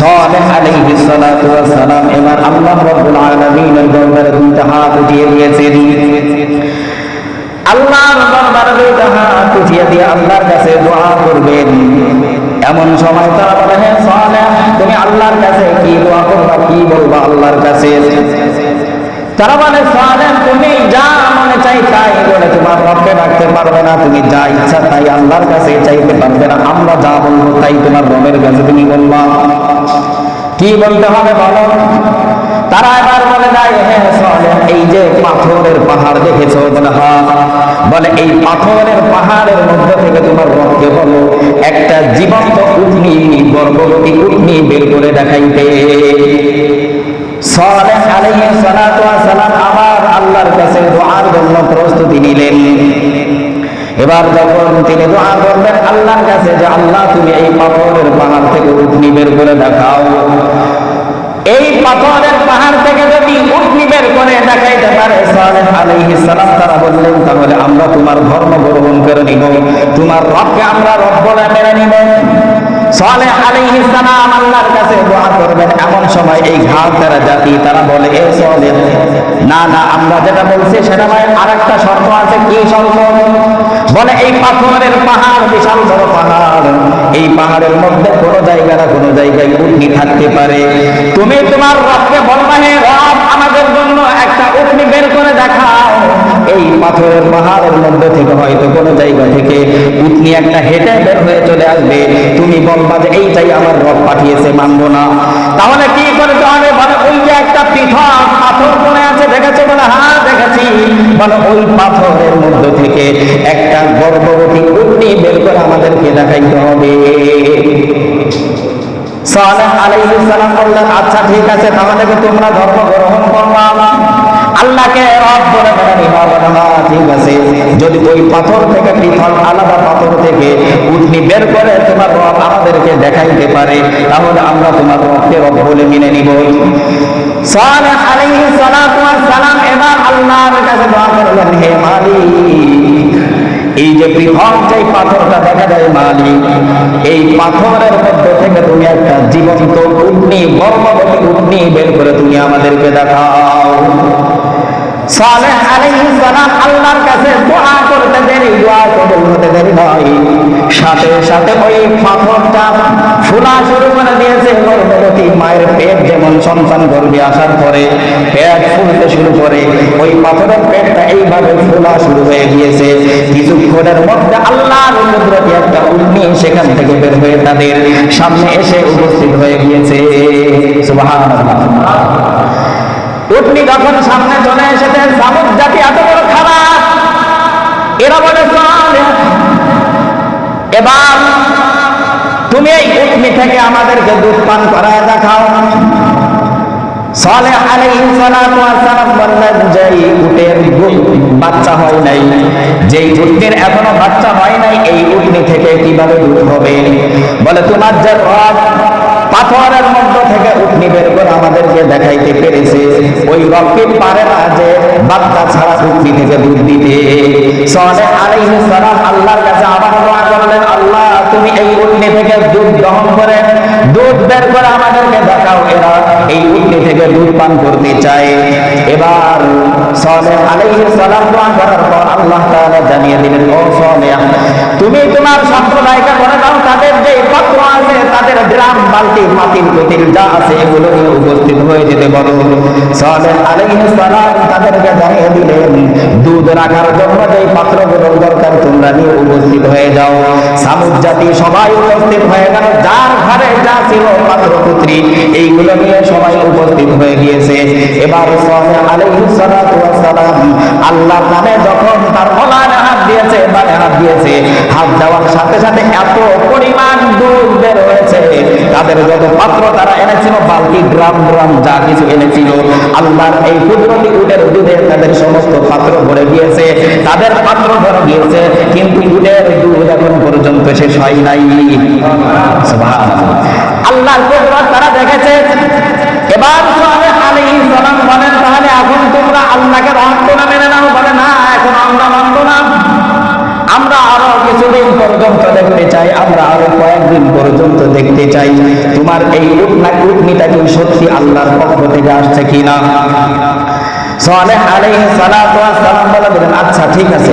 সালেহ আলাইহিস সালাতু ওয়াস সালাম এবার আল্লাহ রাব্বুল আলামিনের দরবারে দুইটা হাত উঠিয়ে দিয়েছেন। আল্লাহর দরবারে দুইটা হাত উঠিয়ে দিয়ে আল্লাহর কাছে দোয়া করবেন। এমন সময় তারা বলে হ্যাঁ সালেহ, তুমি আল্লাহর কাছে কি দোয়া করবা, কি বলবা আল্লাহর কাছে? তারা বলে সালেহ তুমি যা মনে চাই তাই বলে, তোমার রবকে রাখতে পারবে না। তুমি যা ইচ্ছা তাই আল্লাহর কাছে চাইতে পারবে না। আমরা যা বলব তাই তোমার রবের কাছে তুমি বলবা। কি বলতে হবে বলো? তারা এবার বলে দেয় হ্যাঁ সালেহ এই যে পাথরের পাহাড় দেখেছ বলে হ্যাঁ বলে, এই পাথরের পাহাড়ের মধ্যে থেকে তোমার রবকে বলো, একটা জীবন্ত উটনি গর্ভবতী উটনি বের করে দেখাইতে। এবার যখন তিনি দোয়া করবেন আল্লাহর কাছে, যে আল্লাহ, তুমি এই পাথরের পাহাড় থেকে উঠনি বের করে দেখাও। এই পাথরের পাহাড় থেকে যদি উঠনি বের করে দেখাইতে পারে তাহলে আমরা তোমার ধর্ম গ্রহণ করে নিব। তোমার রবকে আমরা রব বলে মেনে নিব। সালেহ আলাইহিস সালাম আল্লাহর কাছে দোয়া করবেন এমন সময় এই ঘাট তারা জাতি তারা বলে, এ সালেহ না না, আমরা যেটা বলছি সেটা নয়, আরেকটা শর্ত আছে, কি শর্ত? বলে, এই পাথরের পাহাড়, বিশাল বড় পাহাড়। এই পাহাড়ের মধ্যে কোনো জায়গা না, কোনো জায়গায় উঠনি থাকতে পারে। তুমি তোমার রবকে বলবা, হে রব, আমাদের জন্য একটা উঠনি বের করে এই পাথরের পাহাড়ের মধ্যে থেকে হয়তো কোনো জায়গা থেকে উটনি একটা হেঁটে বের হয়ে চলে আসবে। তুমি বলবা যে এইটাই আমার রব পাঠিয়েছে, মানবো না। তাহলে কি করতে হবে বলে ওই যে একটা পৃথক পাথর পড়ে আছে, দেখেছ? বলে হ্যাঁ দেখেছি। বলে, ওই পাথরের মধ্যে থেকে একটা গর্ভবতী উটনি বের করে আমাদেরকে দেখাইতে হবে। সালেহ আলাইহিস সালাম বললেন আচ্ছা ঠিক আছে, তাহলে তোমরা ধর্ম গ্রহণ করবা? আল্লাহকে রব বলে মেনে নিবা ঠিক আছে। যদি ওই পাথর থেকে পৃথক, আলাদা পাথর থেকে উঠনি বের করে তোমার রব আমাদেরকে দেখাইতে পারে, তাহলে আমরা তোমার রবকে রব বলে মেনে নিব। সালেহ আলাইহিস সালাম এবার আল্লাহর কাছে দোয়া করলেন, হে মালিক যে বৃহৎ যে পাথরটা দেখা যায়, মালিক, এই পাথরের মধ্যে থেকে তুমি একটা জীবন্ত উটনি গর্ভবতী উটনি বের করে তুমি আমাদেরকে দেখাও। কিছুক্ষণের মধ্যে আল্লাহর একটা উন্নি সেখান থেকে বের হয়ে তাদের সামনে এসে উপস্থিত হয়ে গিয়েছে। উটনি যখন সামনে চলে এসেছে সামুদ জাতি এত বড় খারাপ এরা বলে এবার তুমি এই উটনি থেকে আমাদেরকে দুধ পান করায় দেখাও বাচ্চা হয় নাই। যেই এখনও বাচ্চা হয় নাই, এই থেকে কীভাবে দুধ হবে? বলে, তোমার যে রব পাথরের মধ্য থেকে উটনি বের করে আমাদেরকে দেখাইতে পেরেছে। ওই রবকে পারে না যে বাচ্চা ছাড়া উটনি থেকে দুধ দিতে। সালেহ আলাইহিস সালাম আল্লাহর কাছে আবার দোয়া করলেন, আল্লাহ, তুমি এই উটনি থেকে দুধ গ্রহণ করে দুধ বের করে আমাদেরকে দেখাও। এরা এই উটনি থেকে দুধ পান করতে চায়। এবার সালেহ আলাইহিস সালাম দোয়া করার পর আল্লাহ তাআলা জানিয়ে দিলেন, ও সালেহ, তুমি তোমার সম্প্রদায়কে বলে দাও, তাদের যে পাত্র আছে তাদের ড্রাম বালতি মাটির পুতিল যা আছে এগুলো উপস্থিত হয়ে যেতে বলো সালেহ আলাইহিস সালাম তাদেরকে জানিয়ে দিলেন, দুধ রাখার জন্য যে পাত্রগুলোর দরকার তোমরা নিয়ে উপস্থিত হয়ে যাও। সামুদ জাতি সবাই উপস্থিত হয়ে গেল, যার ঘরে যা ছিল পাত্রপুত্রী এইগুলো নিয়ে সবাই উপস্থিত হয়ে গিয়েছে। এবার সালেহ আলাইহিস সালাম আল্লাহর নামে যখন তার মোলায় হাত দিয়েছে হাত দিয়েছে হাত দেওয়ার সাথে সাথে এত পরিমাণ দুধ বের হয়েছে। তাদের যত পাত্র তারা এনেছিল, বালতি গ্রাম গ্রাম যা কিছু এনেছিল, আল্লাহর এই কুদরতি উটের দুধে তাদের সমস্ত পাত্র ভরে গিয়েছে। তাদের পাত্র ভরে গিয়েছে, কিন্তু উটের দুধ এখন পর্যন্ত শেষ হয় নাই। আল্লাহর কুদরত তারা দেখেছে। এবার পর্যন্ত দেখতে চাই, আমরা আরও কয়েকদিন পর্যন্ত দেখতে চাই। তোমার এই উটনিটা কি সত্যি আল্লাহর পক্ষ থেকে আসছে কিনা? সালেহ আলাইহিস সালাতু ওয়াস সালাম বলে দিলেন আচ্ছা ঠিক আছে।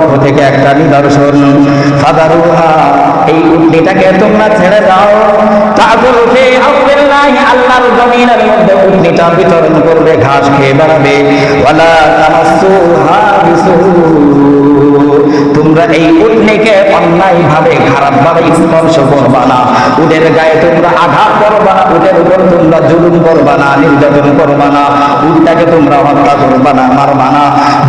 থেকে একটা নিদর্শন। এই উটনিটাকে তোমরা ছেড়ে দাও। আল্লাহর জমিনের মধ্যে বিতরণ করবে, ঘাস খেয়ে বেড়াবে। তোমরা এই উটনিকে অন্যায় স্পর্শ করবা না। গায়ে তোমরা আঘাত করবা না উপর তোমরা জুলুম করবা না, নির্যাতন করবা না তোমরা হত্যা করবা না, মারবা না।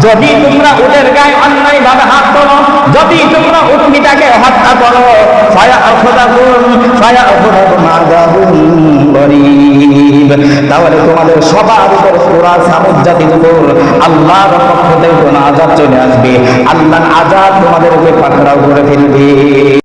যদি তোমরা গায়ে অন্যায় ভাবে হাত করো যদি তোমরা উটনিটাকে হত্যা করো, ফায়া আখদাকুম ফায়া আখদাকুম আযাবুন গরিব। তাহলে তোমাদের সবার পুরা সামুদ জাতির উপর আল্লাহর পক্ষ থেকে কোনো আজাদ চলে আসবে। আল্লাহ আজাদ তোমাদের উপরে পাকড়াও করে ফেলবে।